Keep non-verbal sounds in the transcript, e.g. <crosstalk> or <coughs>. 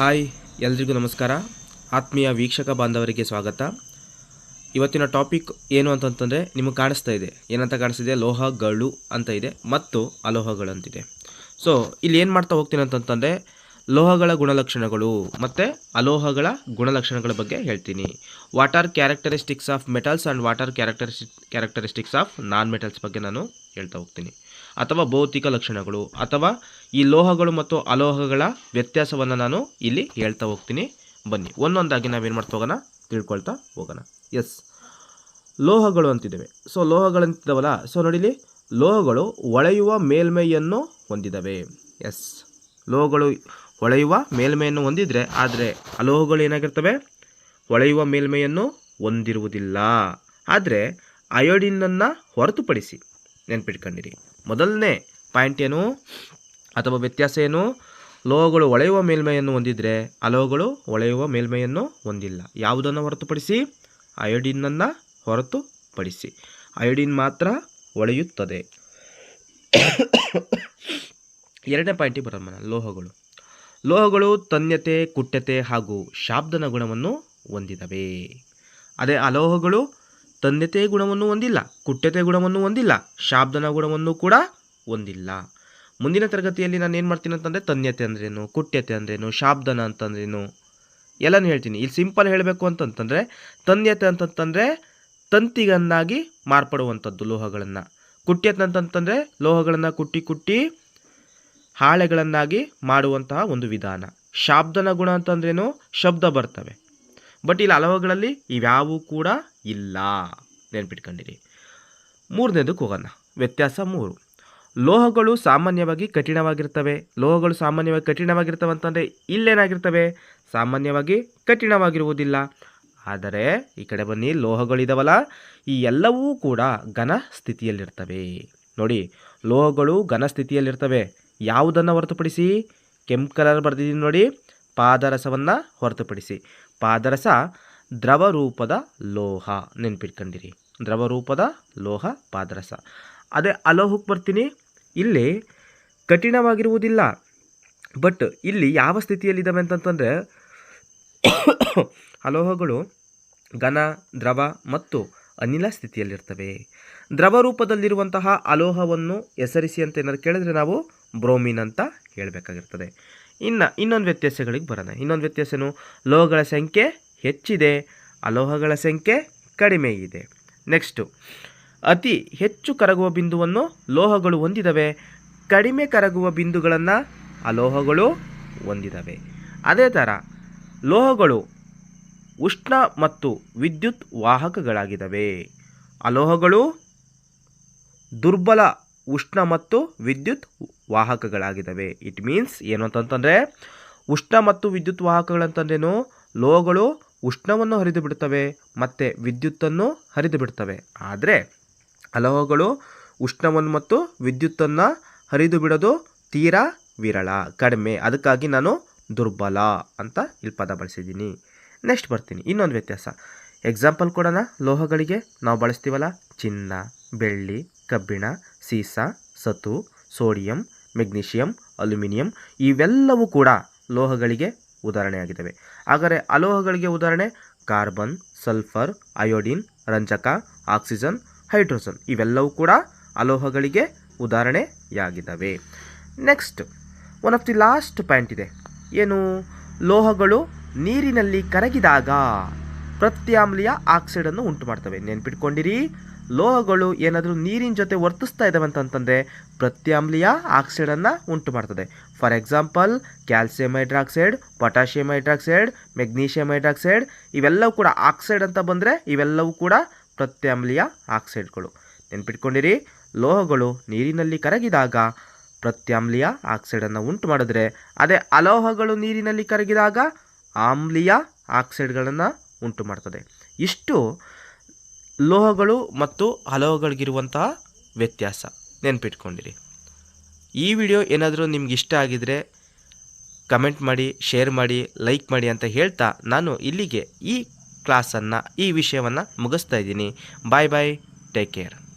Hi, ಎಲ್ರಿಗೂ ನಮಸ್ಕಾರ. ಆತ್ಮೀಯ ವೀಕ್ಷಕ ಬಾಂಧವರಿಗೆ ಸ್ವಾಗತ. ಇವತ್ತಿನ ಟಾಪಿಕ್ ಏನು ಅಂತಂತಂದರೆ ನಿಮಗೆ ಕಾಣಿಸ್ತಾ ಇದೆ. ಏನಂತ ಕಾಣಿಸ್ತಿದೆ? ಲೋಹಗಳು ಅಂತ ಇದೆ ಮತ್ತು ಅಲೋಹಗಳಂತಿದೆ. ಸೊ ಇಲ್ಲಿ ಏನು ಮಾಡ್ತಾ ಹೋಗ್ತೀನಿ ಅಂತಂತಂದರೆ ಲೋಹಗಳ ಗುಣಲಕ್ಷಣಗಳು ಮತ್ತು ಅಲೋಹಗಳ ಗುಣಲಕ್ಷಣಗಳ ಬಗ್ಗೆ ಹೇಳ್ತೀನಿ. What are characteristics of metals and what are characteristic characteristics of non metals ಬಗ್ಗೆ ನಾನು ಹೇಳ್ತಾ ಹೋಗ್ತೀನಿ. ಅಥವಾ ಭೌತಿಕ ಲಕ್ಷಣಗಳು ಅಥವಾ ಈ ಲೋಹಗಳು ಮತ್ತು ಅಲೋಹಗಳ ವ್ಯತ್ಯಾಸವನ್ನು ನಾನು ಇಲ್ಲಿ ಹೇಳ್ತಾ ಹೋಗ್ತೀನಿ. ಬನ್ನಿ, ಒಂದೊಂದಾಗಿ ನಾವೇನು ಮಾಡ್ತಾ ಹೋಗೋಣ? ತಿಳ್ಕೊಳ್ತಾ ಹೋಗೋಣ. ಎಸ್ ಲೋಹಗಳು ಅಂತಿದ್ದಾವೆ. ಸೊ ಲೋಹಗಳು ಅಂತಿದ್ದಾವಲ್ಲ? ಸೊ ನೋಡಿಲಿ ಲೋಹಗಳು ಒಳೆಯುವ ಮೇಲ್ಮೈಯನ್ನು ಹೊಂದಿದ್ದಾವೆ. ಎಸ್ ಲೋಹಗಳು ಹೊಳೆಯುವ ಮೇಲ್ಮೈಯನ್ನು ಹೊಂದಿದರೆ, ಆದರೆ ಅಲೋಹಗಳು ಏನಾಗಿರ್ತವೆ? ಹೊಳೆಯುವ ಮೇಲ್ಮೈಯನ್ನು ಹೊಂದಿರುವುದಿಲ್ಲ. ಆದರೆ ಅಯೋಡಿನನ್ನು ಹೊರತುಪಡಿಸಿ ನೆನ್ಪಿಟ್ಕೊಂಡಿರಿ. ಮೊದಲನೇ ಪಾಯಿಂಟ್ ಏನು? ಅಥವಾ ವ್ಯತ್ಯಾಸ ಏನು? ಲೋಹಗಳು ಒಳೆಯುವ ಮೇಲ್ಮೈಯನ್ನು ಹೊಂದಿದರೆ ಅಲೋಹಗಳು ಒಳೆಯುವ ಮೇಲ್ಮೈಯನ್ನು ಹೊಂದಿಲ್ಲ. ಯಾವುದನ್ನು ಹೊರತುಪಡಿಸಿ? ಅಯೋಡಿನನ್ನು ಹೊರತುಪಡಿಸಿ. ಅಯೋಡಿನ್ ಮಾತ್ರ ಒಳೆಯುತ್ತದೆ. ಎರಡನೇ ಪಾಯಿಂಟಿಗೆ ಬರೋಣ ಲೋಹಗಳು. ಲೋಹಗಳು ತನ್ಯತೆ, ಕುಟ್ಯತೆ ಹಾಗೂ ಶಾಬ್ದನ ಗುಣವನ್ನು ಹೊಂದಿದವೆ. ಅದೇ ಅಲೋಹಗಳು ತನ್ಯತೆ ಗುಣವನ್ನು ಹೊಂದಿಲ್ಲ ಕುಟ್ಯತೆ ಗುಣವನ್ನು ಹೊಂದಿಲ್ಲ, ಶಾಬ್ದನ ಗುಣವನ್ನು ಕೂಡ ಹೊಂದಿಲ್ಲ. ಮುಂದಿನ ತರಗತಿಯಲ್ಲಿ ನಾನು ಏನು ಮಾಡ್ತೀನಿ ಅಂತಂದರೆ ತನ್ಯತೆ ಅಂದ್ರೇನು, ಕುಟ್ಯತೆ ಅಂದ್ರೇನು, ಶಾಬ್ದನ ಅಂತಂದ್ರೇನು, ಎಲ್ಲನೂ ಹೇಳ್ತೀನಿ. ಇಲ್ಲಿ ಸಿಂಪಲ್ ಹೇಳಬೇಕು ಅಂತಂತಂದರೆ, ತನ್ಯತೆ ಅಂತಂತಂದರೆ ತಂತಿಗನ್ನಾಗಿ ಮಾರ್ಪಡುವಂಥದ್ದು ಲೋಹಗಳನ್ನು. ಕುಟ್ಯತೆ ಅಂತಂತಂದರೆ ಲೋಹಗಳನ್ನು ಕುಟ್ಟಿ ಕುಟ್ಟಿ ಹಾಳೆಗಳನ್ನಾಗಿ ಮಾಡುವಂತಹ ಒಂದು ವಿಧಾನ. ಶಾಬ್ದನ ಗುಣ ಅಂತಂದ್ರೇನು, ಶಬ್ದ ಬರ್ತವೆ. ಬಟ್ ಇಲ್ಲಿ ಹಲವುಗಳಲ್ಲಿ ಇವ್ಯಾವೂ ಕೂಡ ಇಲ್ಲ ನೆನ್ಪಿಟ್ಕೊಂಡಿರಿ. ಮೂರನೇದಕ್ಕೆ ಹೋಗೋಣ ವ್ಯತ್ಯಾಸ ಮೂರು. ಲೋಹಗಳು ಸಾಮಾನ್ಯವಾಗಿ ಕಠಿಣವಾಗಿರ್ತವೆ. ಲೋಹಗಳು ಸಾಮಾನ್ಯವಾಗಿ ಕಠಿಣವಾಗಿರ್ತವೆ ಅಂತಂದರೆ ಇಲ್ಲೇನಾಗಿರ್ತವೆ? ಸಾಮಾನ್ಯವಾಗಿ ಕಠಿಣವಾಗಿರುವುದಿಲ್ಲ. ಆದರೆ ಈ ಕಡೆ ಬನ್ನಿ, ಲೋಹಗಳಿದಾವಲ್ಲ, ಈ ಎಲ್ಲವೂ ಕೂಡ ಘನ ಸ್ಥಿತಿಯಲ್ಲಿರ್ತವೆ. ನೋಡಿ, ಲೋಹಗಳು ಘನ ಸ್ಥಿತಿಯಲ್ಲಿರ್ತವೆ. ಯಾವುದನ್ನು ಹೊರತುಪಡಿಸಿ? ಕೆಂಪು ಕಲರ್ ಬರೆದಿದ್ದೀನಿ ನೋಡಿ, ಪಾದರಸವನ್ನು ಹೊರತುಪಡಿಸಿ. ಪಾದರಸ ದ್ರವ ರೂಪದ ಲೋಹ ನೆನ್ಪಿಟ್ಕೊಂಡಿರಿ. ದ್ರವ ರೂಪದ ಲೋಹ ಪಾದರಸ. ಅದೇ ಅಲೋಹಕ್ಕೆ ಬರ್ತೀನಿ. ಇಲ್ಲಿ ಕಠಿಣವಾಗಿರುವುದಿಲ್ಲ. ಬಟ್ ಇಲ್ಲಿ ಯಾವ ಸ್ಥಿತಿಯಲ್ಲಿದ್ದಾವೆ ಅಂತಂತಂದರೆ, <coughs> ಅಲೋಹಗಳು ಘನ, ದ್ರವ ಮತ್ತು ಅನಿಲ ಸ್ಥಿತಿಯಲ್ಲಿರ್ತವೆ. ದ್ರವ ರೂಪದಲ್ಲಿರುವಂತಹ ಅಲೋಹವನ್ನು ಹೆಸರಿಸಿ ಅಂತ ಏನಾದ್ರು ಕೇಳಿದ್ರೆ ನಾವು ಬ್ರೋಮಿನ್ ಅಂತ ಹೇಳಬೇಕಾಗಿರ್ತದೆ. ಇನ್ನು ಇನ್ನೊಂದು ವ್ಯತ್ಯಾಸಗಳಿಗೆ ಬರೋಣ. ಇನ್ನೊಂದು ವ್ಯತ್ಯಾಸನು ಲೋಹಗಳ ಸಂಖ್ಯೆ ಹೆಚ್ಚಿದೆ, ಅಲೋಹಗಳ ಸಂಖ್ಯೆ ಕಡಿಮೆ ಇದೆ ನೆಕ್ಸ್ಟು, ಅತಿ ಹೆಚ್ಚು ಕರಗುವ ಬಿಂದುವನ್ನು ಲೋಹಗಳು ಹೊಂದಿದವೆ, ಕಡಿಮೆ ಕರಗುವ ಬಿಂದುಗಳನ್ನು ಅಲೋಹಗಳು ಹೊಂದಿದವೆ. ಅದೇ ಥರ ಲೋಹಗಳು ಉಷ್ಣ ಮತ್ತು ವಿದ್ಯುತ್ ವಾಹಕಗಳಾಗಿದ್ದಾವೆ ಅಲೋಹಗಳು ದುರ್ಬಲ ಉಷ್ಣ ಮತ್ತು ವಿದ್ಯುತ್ ವಾಹಕಗಳಾಗಿದ್ದಾವೆ ಇಟ್ ಮೀನ್ಸ್ ಏನು ಅಂತಂತಂದರೆ, ಉಷ್ಣ ಮತ್ತು ವಿದ್ಯುತ್ ವಾಹಕಗಳಂತಂದ್ರೇನು? ಲೋಹಗಳು ಉಷ್ಣವನ್ನು ಹರಿದು ಬಿಡ್ತವೆ ಮತ್ತು ವಿದ್ಯುತ್ತನ್ನು ಹರಿದು ಬಿಡ್ತವೆ ಆದರೆ ಅಲೋಹಗಳು ಉಷ್ಣವನ್ನು ಮತ್ತು ವಿದ್ಯುತ್ತನ್ನು ಹರಿದು ಬಿಡೋದು ತೀರಾ ವಿರಳ, ಕಡಿಮೆ. ಅದಕ್ಕಾಗಿ ನಾನು ದುರ್ಬಲ ಅಂತ ಇಲ್ಲಿ ಪದ ಬಳಸಿದ್ದೀನಿ. ನೆಕ್ಸ್ಟ್ ಬರ್ತೀನಿ. ಇನ್ನೊಂದು ವ್ಯತ್ಯಾಸ. ಎಕ್ಸಾಂಪಲ್ ಕೊಡೋಣ. ಲೋಹಗಳಿಗೆ ನಾವು ಬಳಸ್ತೀವಲ್ಲ, ಚಿನ್ನ, ಬೆಳ್ಳಿ, ಕಬ್ಬಿಣ, ಸೀಸ, ಸತು, ಸೋಡಿಯಂ, ಮೆಗ್ನೀಷಿಯಂ, ಅಲ್ಯೂಮಿನಿಯಂ. ಇವೆಲ್ಲವೂ ಕೂಡ ಲೋಹಗಳಿಗೆ ಉದಾಹರಣೆಯಾಗಿದ್ದಾವೆ. ಆದರೆ ಅಲೋಹಗಳಿಗೆ ಉದಾಹರಣೆ, ಕಾರ್ಬನ್, ಸಲ್ಫರ್, ಅಯೋಡಿನ್, ರಂಜಕ, ಆಕ್ಸಿಜನ್, ಹೈಡ್ರೋಜನ್ ಇವೆಲ್ಲವೂ ಕೂಡ ಅಲೋಹಗಳಿಗೆ ಉದಾಹರಣೆಯಾಗಿದ್ದಾವೆ. Next, one of the last point ಇದೆ. ಏನು? ಲೋಹಗಳು ನೀರಿನಲ್ಲಿ ಕರಗಿದಾಗ ಪ್ರತ್ಯಾಮ್ಲೀಯ ಆಕ್ಸೈಡನ್ನು ಉಂಟು ಮಾಡ್ತವೆ ನೆನ್ಪಿಟ್ಕೊಂಡಿರಿ? ಲೋಹಗಳು ಏನಾದರೂ ನೀರಿನ ಜೊತೆ ವರ್ತಿಸ್ತಾ ಇದ್ದಾವೆ ಅಂತಂತಂದರೆ ಪ್ರತ್ಯಾಮ್ಲೀಯ ಆಕ್ಸೈಡನ್ನು ಉಂಟು ಮಾಡ್ತದೆ. For example, calcium hydroxide, potassium hydroxide, magnesium hydroxide ಇವೆಲ್ಲವೂ ಕೂಡ ಆಕ್ಸೈಡ್ ಅಂತ ಬಂದರೆ ಇವೆಲ್ಲವೂ ಕೂಡ ಪ್ರತ್ಯಾಮ್ಲೀಯ ಆಕ್ಸೈಡ್ಗಳು. ನೆನ್ಪಿಟ್ಕೊಂಡಿರಿ, ಲೋಹಗಳು ನೀರಿನಲ್ಲಿ ಕರಗಿದಾಗ ಪ್ರತ್ಯಾಮ್ಲೀಯ ಆಕ್ಸೈಡನ್ನು ಉಂಟು ಮಾಡಿದ್ರೆ ಅದೇ ಅಲೋಹಗಳು ನೀರಿನಲ್ಲಿ ಕರಗಿದಾಗ ಆಮ್ಲೀಯ ಆಕ್ಸೈಡ್ಗಳನ್ನು ಉಂಟು ಮಾಡ್ತದೆ. ಇಷ್ಟು ಲೋಹಗಳು ಮತ್ತು ಅಲೋಹಗಳಿಗಿರುವಂತಹ ವ್ಯತ್ಯಾಸ. ನೆನ್ಪಿಟ್ಕೊಂಡಿರಿ. ಈ ವಿಡಿಯೋ ಏನಾದರೂ ನಿಮ್ಗೆ ಇಷ್ಟ ಆಗಿದರೆ ಕಮೆಂಟ್ ಮಾಡಿ, ಶೇರ್ ಮಾಡಿ, ಲೈಕ್ ಮಾಡಿ ಅಂತ ಹೇಳ್ತಾ ನಾನು ಇಲ್ಲಿಗೆ ಈ ಕ್ಲಾಸನ್ನು, ಈ ವಿಷಯವನ್ನು ಮುಗಿಸ್ತಾ ಇದ್ದೀನಿ. Bye bye. Take care.